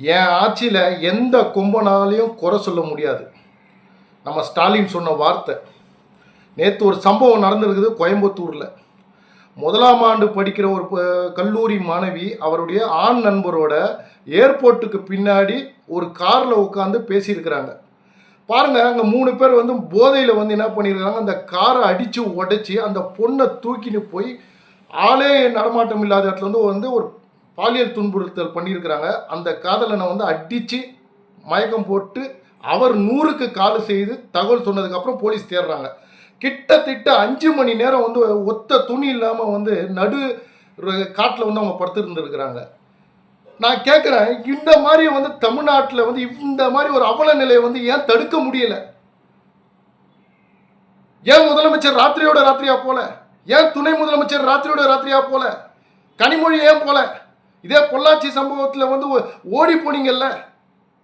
என் ஆட்சியில் எந்த கும்பனாலையும் குறை சொல்ல முடியாது. நம்ம ஸ்டாலின் சொன்ன வார்த்தை. நேற்று ஒரு சம்பவம் நடந்திருக்குது கோயம்புத்தூரில். முதலாம் ஆண்டு படிக்கிற ஒரு ப- கல்லூரி மாணவி அவருடைய ஆண் நண்பரோட ஏர்போர்ட்டுக்கு பின்னாடி ஒரு காரில் உட்காந்து பேசியிருக்கிறாங்க. பாருங்கள் அங்கே மூணு பேர் வந்து போதையில் வந்து என்ன பண்ணியிருக்காங்க அந்த காரை அடித்து உடைச்சி அந்த பொண்ணை தூக்கின்னு போய் ஆளே நடமாட்டம் இல்லாத இடத்துல வந்து வந்து ஒரு பாலியல் துன்புறுத்தல் பண்ணியிருக்கிறாங்க. அந்த காதலனை வந்து அடித்து மயக்கம் போட்டு அவர் நூறுக்கு கால் செய்து தகவல் சொன்னதுக்கப்புறம் போலீஸ் தேடுறாங்க. கிட்டத்தட்ட அஞ்சு மணி நேரம் வந்து ஒத்த துணி இல்லாமல் வந்து நடு காட்டில் வந்து அவங்க படுத்துருந்துருக்குறாங்க. நான் கேட்குறேன் இந்த மாதிரி வந்து தமிழ்நாட்டில் வந்து இந்த மாதிரி ஒரு அவல நிலையை வந்து ஏன் தடுக்க முடியல? ஏன் முதலமைச்சர் ராத்திரியோட ராத்திரியா போல? ஏன் துணை முதலமைச்சர் ராத்திரியோட ராத்திரியா போல? கனிமொழி ஏன் போல? இதே பொள்ளாச்சி சம்பவத்தில் வந்து ஓ- ஓடி போனீங்கல்ல?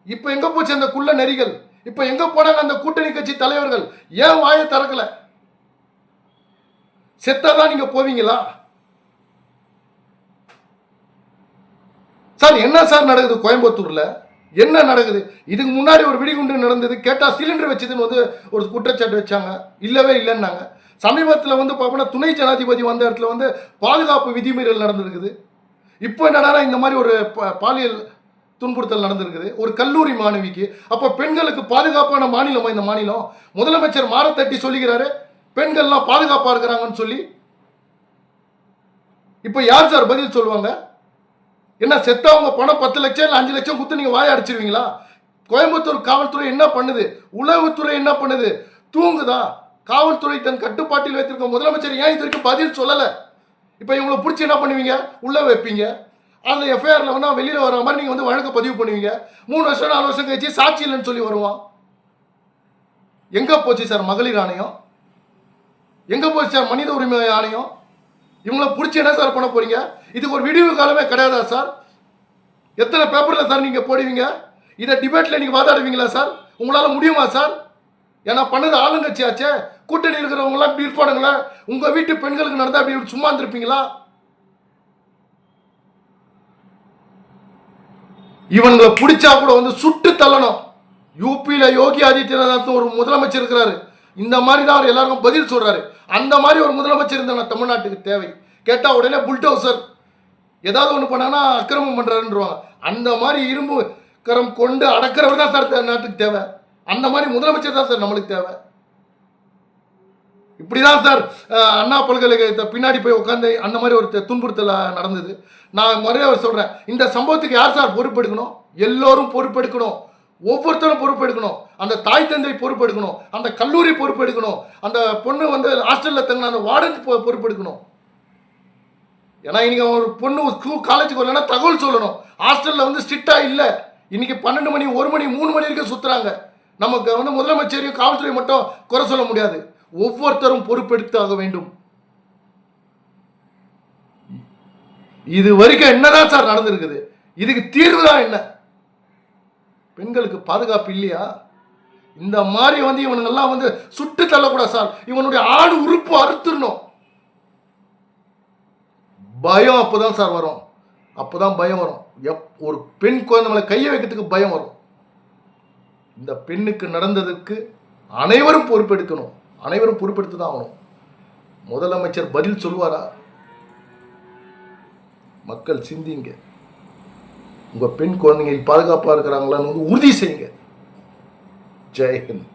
இப்போ எங்கே போச்சு அந்த குள்ள நெறிகள் இப்போ எங்கே போனாங்க அந்த கூட்டணி கட்சி தலைவர்கள்? ஏன் வாயை திறக்கல? செத்தாதான் நீங்கள் போவீங்களா? சார் என்ன சார் நடக்குது கோயம்புத்தூரில்? என்ன நடக்குது? இதுக்கு முன்னாடி ஒரு வெடிகுண்டு நடந்தது கேட்டால் சிலிண்டர் வச்சதுன்னு வந்து ஒரு குற்றச்சாட்டு வச்சாங்க. இல்லவே இல்லைன்னாங்க. சமீபத்தில் வந்து பார்ப்போம்னா துணை ஜனாதிபதி வந்த இடத்துல வந்து பாதுகாப்பு விதிமீறல் நடந்திருக்குது. இப்போ என்னடா இந்த மாதிரி ஒரு ப- பாலியல் துன்புறுத்தல் நடந்திருக்குது. ஒரு கல்லூரி மாணவிக்கு. அப்போ பெண்களுக்கு பாதுகாப்பான மாநிலமா இந்த மாநிலம்? முதலமைச்சர் மாற தட்டி சொல்லுகிறாரு பெண்கள்லாம் பாதுகாப்பாக இருக்கிறாங்கன்னு சொல்லி. இப்போ யார் சார் பதில் சொல்லுவாங்க? என்ன செத்தவங்க பணம் பத்து லட்சம் இல்லை அஞ்சு லட்சம் குத்து நீங்கள் வாய அடிச்சிருவீங்களா? கோயம்புத்தூர் காவல்துறை என்ன பண்ணுது? உளவுத்துறை என்ன பண்ணுது? தூங்குதா? காவல்துறை தன் கட்டுப்பாட்டில் வைத்திருக்க முதலமைச்சர் ஏன் இது வரைக்கும் பதில் சொல்லலை? இப்போ இவங்களை பிடிச்சி என்ன பண்ணுவீங்க? உள்ளே வைப்பீங்க. அந்த எஃப்ஐஆரில் வந்து வெளியில் வர மாதிரி நீங்கள் வந்து வழக்கு பதிவு பண்ணுவீங்க. மூணு வருஷம் நாலு வருஷம் கழிச்சு சாட்சி இல்லைன்னு சொல்லி வருவான். எங்கே போச்சு சார் மகளிர் ஆணையம்? எங்கே போச்சு சார் மனித உரிமை ஆணையம்? இவங்கள பிடிச்சி என்ன சார் பண்ண போகிறீங்க இதுக்கு ஒரு விடிவு காலமே கிடையாதா சார்? எத்தனை பேப்பரில் சார் நீங்கள் போடுவீங்க? இதை டிபேட்டில் நீங்கள் வாதாடுவீங்களா சார்? உங்களால் முடியுமா சார்? ஏன்னா பண்ணது ஆளுங்கட்சி ஆச்சே. கூட்டணி இருக்கிறவங்களாம் இப்படி இருப்பானுங்களா? உங்கள் வீட்டு பெண்களுக்கு நடந்தால் அப்படி சும்மா இருந்திருப்பீங்களா? இவங்களை பிடிச்சா கூட வந்து சுட்டு தள்ளணும். யூபியில் யோகி ஆதித்யநாத் ஒரு முதலமைச்சர் இருக்கிறாரு. இந்த மாதிரி தான் அவர் எல்லாருக்கும் பதில் சொல்கிறாரு அந்த மாதிரி ஒரு முதலமைச்சர் இருந்தாங்க தமிழ்நாட்டுக்கு தேவை. கேட்டால் உடனே புல்டோசர். ஏதாவது ஒன்று பண்ணாங்கன்னா அக்கிரமம் பண்ணுறாருன்றவாங்க அந்த மாதிரி இரும்பு கரம் கொண்டு அடக்கிறவர் தான் சார் நாட்டுக்கு தேவை. அந்த மாதிரி முதலமைச்சர் தான் சார் நம்மளுக்கு தேவை. இப்படிதான் சார் அண்ணா பல்கலைக்கழகத்தை பின்னாடி போய் உட்காந்து அந்த மாதிரி ஒரு து- துன்புறுத்தல் நடந்தது. நான் மறுபடியும் சொல்கிறேன் இந்த சம்பவத்துக்கு யார் சார் பொறுப்பெடுக்கணும்? எல்லோரும் பொறுப்பெடுக்கணும். ஒவ்வொருத்தரும் பொறுப்பெடுக்கணும். அந்த தாய் தந்தை பொறுப்பெடுக்கணும். அந்த கல்லூரி பொறுப்பெடுக்கணும். அந்த பொண்ணு வந்து ஹாஸ்டலில் தங்கின அந்த வார்டன் பொறுப்பெடுக்கணும். ஏன்னா இன்றைக்கி ஒரு பொண்ணு ஸ்கூல் காலேஜுக்கு வரலன்னா தகவல் சொல்லணும். ஹாஸ்டலில் வந்து ஸ்ட்ரிக்டாக இல்லை. இன்றைக்கி பன்னெண்டு மணி ஒரு மணி மூணு மணி வரைக்கும் சுற்றுறாங்க நமக்கு வந்து முதலமைச்சரையும் காவல்துறை மட்டும் குறை சொல்ல முடியாது. ஒவ்வொருத்தரும் பொறுப்பெடுத்தாக வேண்டும். இது வரைக்கும் என்னதான் சார் நடந்திருக்குது? இதுக்கு தீர்வு தான் என்ன? பெண்களுக்கு பாதுகாப்பு இல்லையா? இந்த மாதிரி வந்து இவனுங்கெல்லாம் வந்து சுட்டு தள்ளக்கூடாது சார். இவனுடைய ஆடு உறுப்பு அறுத்துடணும். பயம் அப்போதான் சார் வரும். அப்போதான் பயம் வரும். எப் ஒரு பெண் குழந்தை மேலே கையை வைக்கிறதுக்கு பயம் வரும். இந்த பெண்ணுக்கு நடந்ததுக்கு அனைவரும் பொறுப்பெடுக்கணும். அனைவரும் பொறுப்பெடுத்து தான் ஆகணும். முதலமைச்சர் பதில் சொல்வாரா மக்கள் சிந்திங்க. உங்கள் பெண் குழந்தைங்க பாதுகாப்பாக இருக்கிறாங்களான்னு வந்து உறுதி செய்யுங்க. ஜெயஹிந்த்